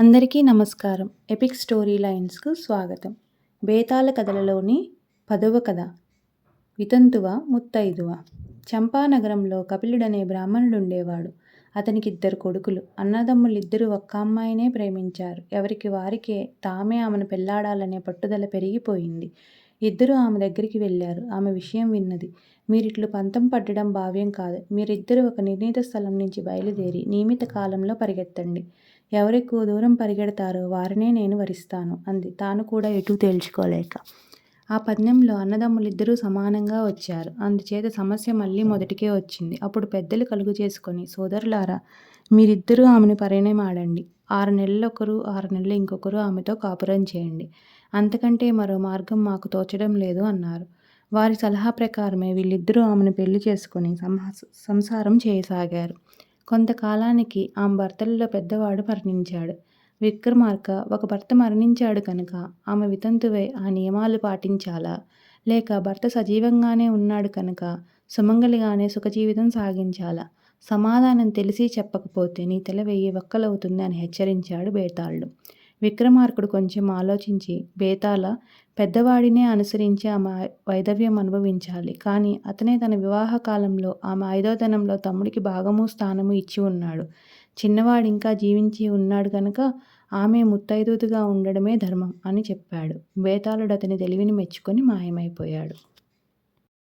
అందరికీ నమస్కారం. Epic story లైన్స్కు స్వాగతం. బేతాళ కథలలోని పదవ కథ వితంతువ ముత్తైదువ. చంపానగరంలో కపిలుడనే బ్రాహ్మణుడు ఉండేవాడు అతనికి ఇద్దరు కొడుకులు. అన్నదమ్ములిద్దరూ ఒక్క అమ్మాయినే ప్రేమించారు. ఎవరికి వారికే తామే ఆమెను పెళ్ళాడాలనే పట్టుదల పెరిగిపోయింది. ఇద్దరూ ఆమె దగ్గరికి వెళ్ళారు. ఆమె విషయం విన్నది. మీరిట్లు పంతం పట్టడం భావ్యం కాదు. మీరిద్దరూ ఒక నిర్ణీత స్థలం నుంచి బయలుదేరి నియమిత కాలంలో పరిగెత్తండి. ఎవరెక్కువ దూరం పరిగెడతారో వారినే నేను వరిస్తాను అంది. తాను కూడా ఎటూ తేల్చుకోలేక. ఆ పద్యంలో అన్నదమ్ములిద్దరూ సమానంగా వచ్చారు. అందుచేత సమస్య మళ్ళీ మొదటికే వచ్చింది. అప్పుడు పెద్దలు కలుగు చేసుకొని సోదరులారా మీరిద్దరూ ఆమెను పరిణయమాడండి. ఆరు నెలలు ఒకరు ఆరు నెలలు ఇంకొకరు ఆమెతో కాపురం చేయండి. అంతకంటే మరో మార్గం మాకు తోచడం లేదు అన్నారు. వారి సలహా ప్రకారమే వీళ్ళిద్దరూ ఆమెను పెళ్ళి చేసుకుని సంసారం చేయసాగారు. కొంతకాలానికి ఆమె భర్తలలో పెద్దవాడు మరణించాడు. విక్రమార్క ఒక భర్త మరణించాడు కనుక ఆమె వితంతువే ఆ నియమాలు పాటించాలా? లేక భర్త సజీవంగానే ఉన్నాడు కనుక సుమంగలిగానే సుఖజీవితం సాగించాలా? సమాధానం తెలిసి చెప్పకపోతే నీ తల వెయ్యి వక్కలవుతుంది అని హెచ్చరించాడు బేతాళుడు. విక్రమార్కుడు కొంచెం ఆలోచించి బేతాళ పెద్దవాడినే అనుసరించి ఆమె వైదవ్యం అనుభవించాలి. కానీ అతనే తన వివాహ కాలంలో ఆమె ఐదోతనంలో తమ్ముడికి భాగము స్థానము ఇచ్చి ఉన్నాడు. చిన్నవాడు ఇంకా జీవించి ఉన్నాడు కనుక ఆమె ముత్తైదుతుగా ఉండడమే ధర్మం అని చెప్పాడు. బేతాళుడు అతని తెలివిని మెచ్చుకొని మాయమైపోయాడు.